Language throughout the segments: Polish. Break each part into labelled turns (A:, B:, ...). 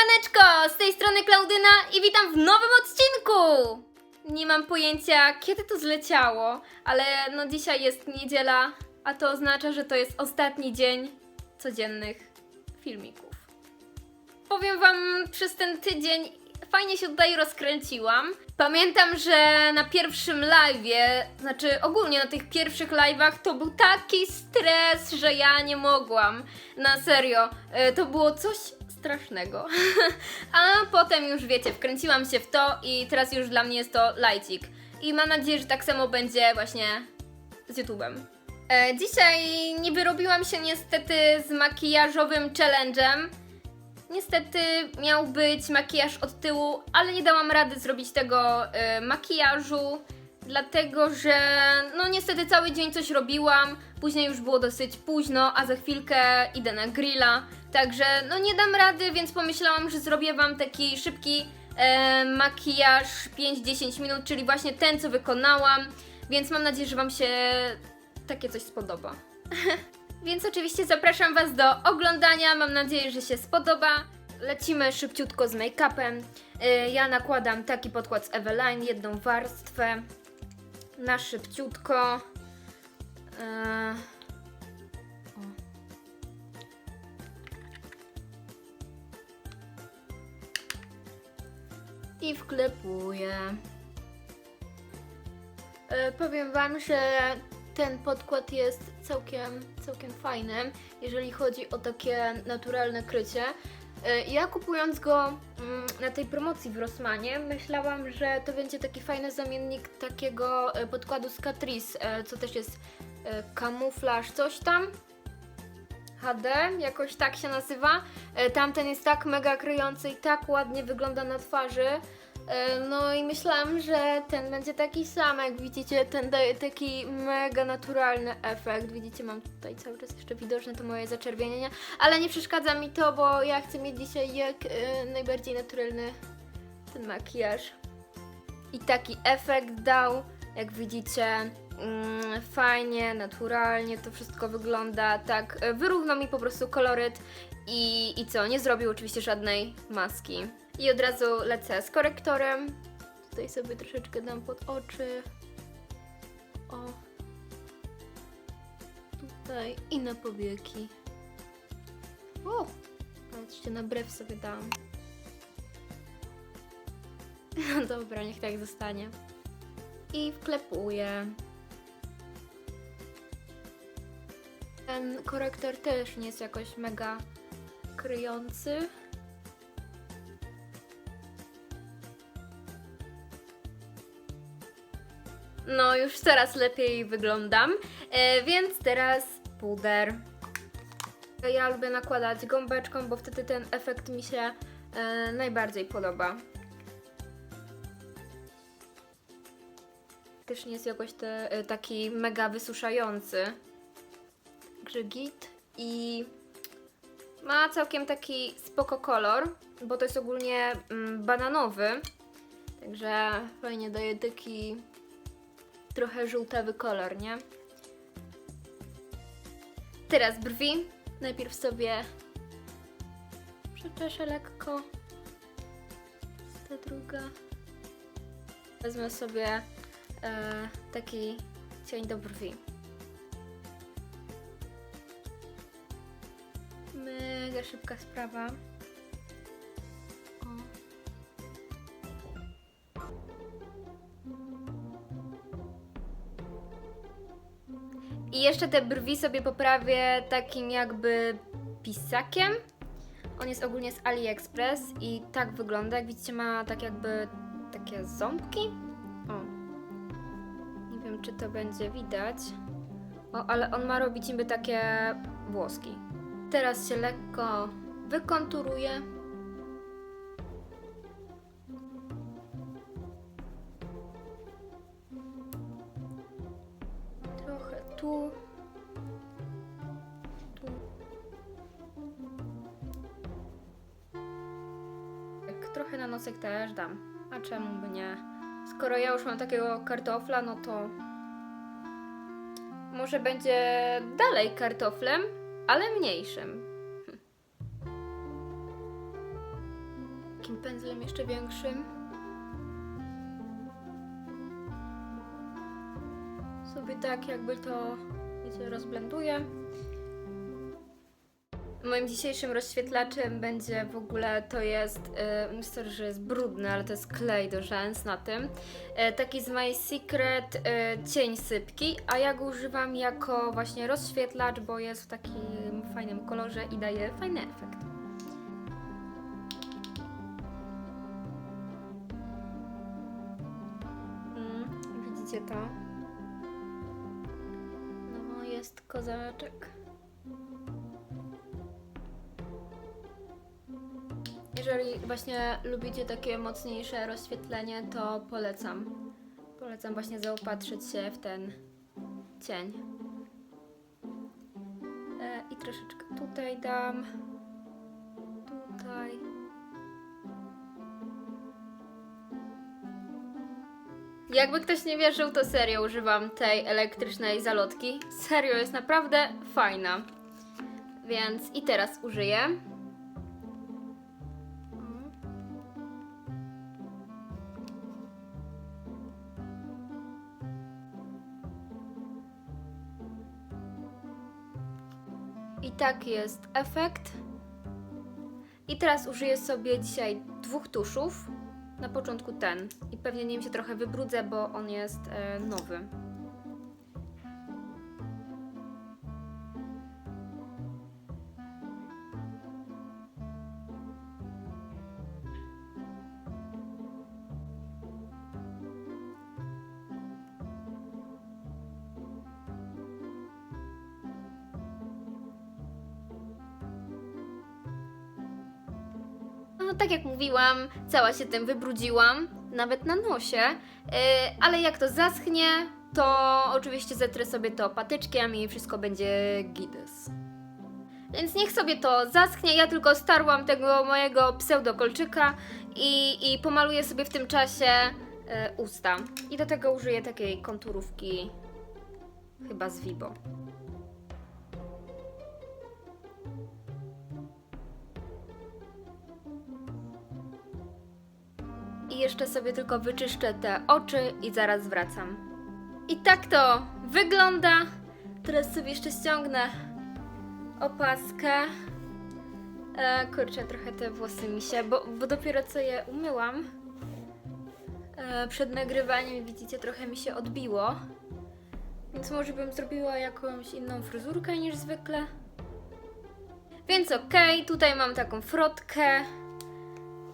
A: Siemaneczko, z tej strony Klaudyna i witam w nowym odcinku! Nie mam pojęcia, kiedy to zleciało, ale no dzisiaj jest niedziela, a to oznacza, że to jest ostatni dzień codziennych filmików. Powiem wam, przez ten tydzień fajnie się tutaj rozkręciłam. Pamiętam, że na pierwszym live'ie, znaczy ogólnie na tych pierwszych live'ach to był taki stres, że ja nie mogłam. Na serio, e, to było coś strasznego. A potem już wiecie, wkręciłam się w to i teraz już dla mnie jest to lajcik. I mam nadzieję, że tak samo będzie właśnie z YouTube'em. E, dzisiaj nie wyrobiłam się niestety z makijażowym challenge'em. Niestety miał być makijaż od tyłu, ale nie dałam rady zrobić tego e, makijażu, dlatego że no niestety cały dzień coś robiłam, później już było dosyć późno, a za chwilkę idę na grilla, także no nie dam rady, więc pomyślałam, że zrobię wam taki szybki e, makijaż 5-10 minut, czyli właśnie ten co wykonałam, więc mam nadzieję, że wam się takie coś spodoba. Więc oczywiście zapraszam Was do oglądania. Mam nadzieję, że się spodoba. Lecimy szybciutko z make-upem. Yy, Ja nakładam taki podkład z Eveline, jedną warstwę na szybciutko. O. I wklepuję. E, powiem Wam, że ten podkład jest całkiem, całkiem fajny, jeżeli chodzi o takie naturalne krycie. E, Ja kupując go mm, na tej promocji w Rossmanie, myślałam, że to będzie taki fajny zamiennik takiego e, podkładu z Catrice, e, co też jest kamuflaż, coś tam. HD, jakoś tak się nazywa. Tamten jest tak mega kryjący i tak ładnie wygląda na twarzy. E, No i myślałam, że ten będzie taki sam, jak widzicie, ten daje taki mega naturalny efekt. Widzicie, mam tutaj cały czas jeszcze widoczne to moje zaczerwienienia, ale nie przeszkadza mi to, bo ja chcę mieć dzisiaj jak e, najbardziej naturalny ten makijaż. I taki efekt dał, jak widzicie, mm, fajnie, naturalnie to wszystko wygląda, tak e, wyrównał mi po prostu koloryt i, i co, nie zrobił oczywiście żadnej maski. I od razu lecę z korektorem. Tutaj sobie troszeczkę dam pod oczy. O. Tutaj i na powieki. O! Patrzcie, na brew sobie dam. No dobra, niech tak zostanie. I wklepuję. Ten korektor też nie jest jakoś mega kryjący. No, już coraz lepiej wyglądam. E, więc teraz puder. Ja lubię nakładać gąbeczką, bo wtedy ten efekt mi się e, najbardziej podoba. Też nie jest jakoś te, e, taki mega wysuszający. Także git i ma całkiem taki spoko kolor, bo to jest ogólnie mm, bananowy. Także fajnie daje taki trochę żółtawy kolor, nie? Teraz brwi. Najpierw sobie przeczeszę lekko. Ta druga. Wezmę sobie e, taki cień do brwi. Mega szybka sprawa. I jeszcze te brwi sobie poprawię takim jakby pisakiem. On jest ogólnie z AliExpress i tak wygląda. Jak widzicie, ma tak jakby takie ząbki. O. Nie wiem, czy to będzie widać. O, ale on ma robić niby takie włoski. Teraz się lekko wykonturuję. Tu. Tu. Tak, trochę na nosek też dam. A czemu by nie? Skoro ja już mam takiego kartofla, no to może będzie dalej kartoflem, ale mniejszym. Hm. takim pędzlem jeszcze większym. Sobie tak jakby to, wiecie, rozblenduję. Moim dzisiejszym rozświetlaczem będzie w ogóle, to jest, yy, sorry, że jest brudny, ale to jest klej do rzęs na tym. E, taki z My Secret e, cień sypki, a ja go używam jako właśnie rozświetlacz, bo jest w takim fajnym kolorze i daje fajny efekt. Mm, widzicie to? Kozaczek. Jeżeli właśnie lubicie takie mocniejsze rozświetlenie, to polecam. Polecam właśnie zaopatrzyć się w ten cień. E, I troszeczkę tutaj dam. Tutaj. Jakby ktoś nie wierzył, to serio używam tej elektrycznej zalotki. Serio, jest naprawdę fajna. Więc i teraz użyję. I tak jest efekt. I teraz użyję sobie dzisiaj dwóch tuszów. Na początku ten. Pewnie nim się trochę wybrudzę, bo on jest e, nowy. No, tak jak mówiłam, cała się tym wybrudziłam, nawet na nosie, yy, ale jak to zaschnie, to oczywiście zetrę sobie to patyczkiem i wszystko będzie gides. Więc niech sobie to zaschnie, ja tylko starłam tego mojego pseudokolczyka i, i pomaluję sobie w tym czasie yy, usta. I do tego użyję takiej konturówki chyba z Vibo. Jeszcze sobie tylko wyczyszczę te oczy i zaraz wracam. I tak to wygląda. Teraz sobie jeszcze ściągnę opaskę. E, kurczę, trochę te włosy mi się, bo, bo dopiero co je umyłam. E, przed nagrywaniem, widzicie, trochę mi się odbiło. Więc może bym zrobiła jakąś inną fryzurkę niż zwykle. Więc okej, tutaj mam taką frotkę.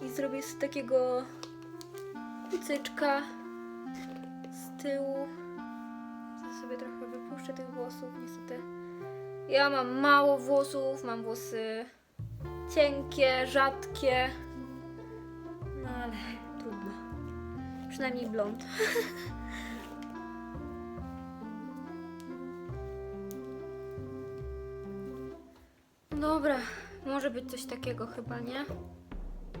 A: I zrobię z takiego kucyczka z tyłu. Ja sobie trochę wypuszczę tych włosów, niestety. Ja mam mało włosów, mam włosy cienkie, rzadkie. No ale trudno. Przynajmniej blond. Dobra, może być coś takiego chyba, nie?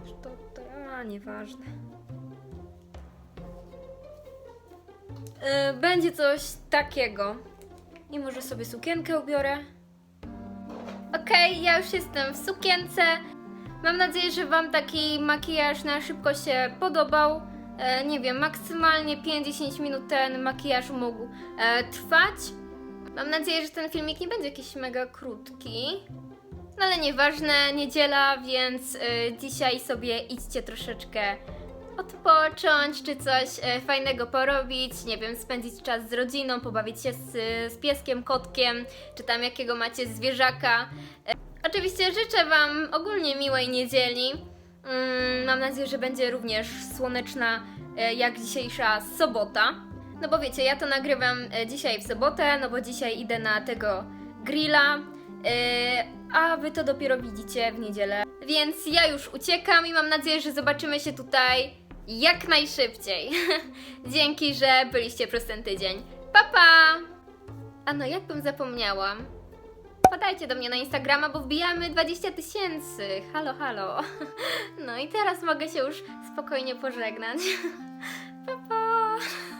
A: Czy to, to a, nieważne. Y, będzie coś takiego. I może sobie sukienkę ubiorę. Okej, ja już jestem w sukience. Mam nadzieję, że Wam taki makijaż na szybko się podobał. E, nie wiem, maksymalnie 5-10 minut ten makijaż mógł e, trwać. Mam nadzieję, że ten filmik nie będzie jakiś mega krótki. No ale nieważne, niedziela, więc y, dzisiaj sobie idźcie troszeczkę odpocząć, czy coś e, fajnego porobić, nie wiem, spędzić czas z rodziną, pobawić się z, z pieskiem, kotkiem, czy tam jakiego macie zwierzaka. E, oczywiście życzę Wam ogólnie miłej niedzieli. Mm, mam nadzieję, że będzie również słoneczna, e, jak dzisiejsza sobota. No bo wiecie, ja to nagrywam dzisiaj w sobotę, no bo dzisiaj idę na tego grilla, a Wy to dopiero widzicie w niedzielę. Więc ja już uciekam i mam nadzieję, że zobaczymy się tutaj jak najszybciej. Dzięki, że byliście przez ten tydzień. Pa pa! A no, jakbym zapomniałam. Podajcie do mnie na Instagrama, bo wbijamy 20 tysięcy. Halo, halo. No i teraz mogę się już spokojnie pożegnać. Pa pa!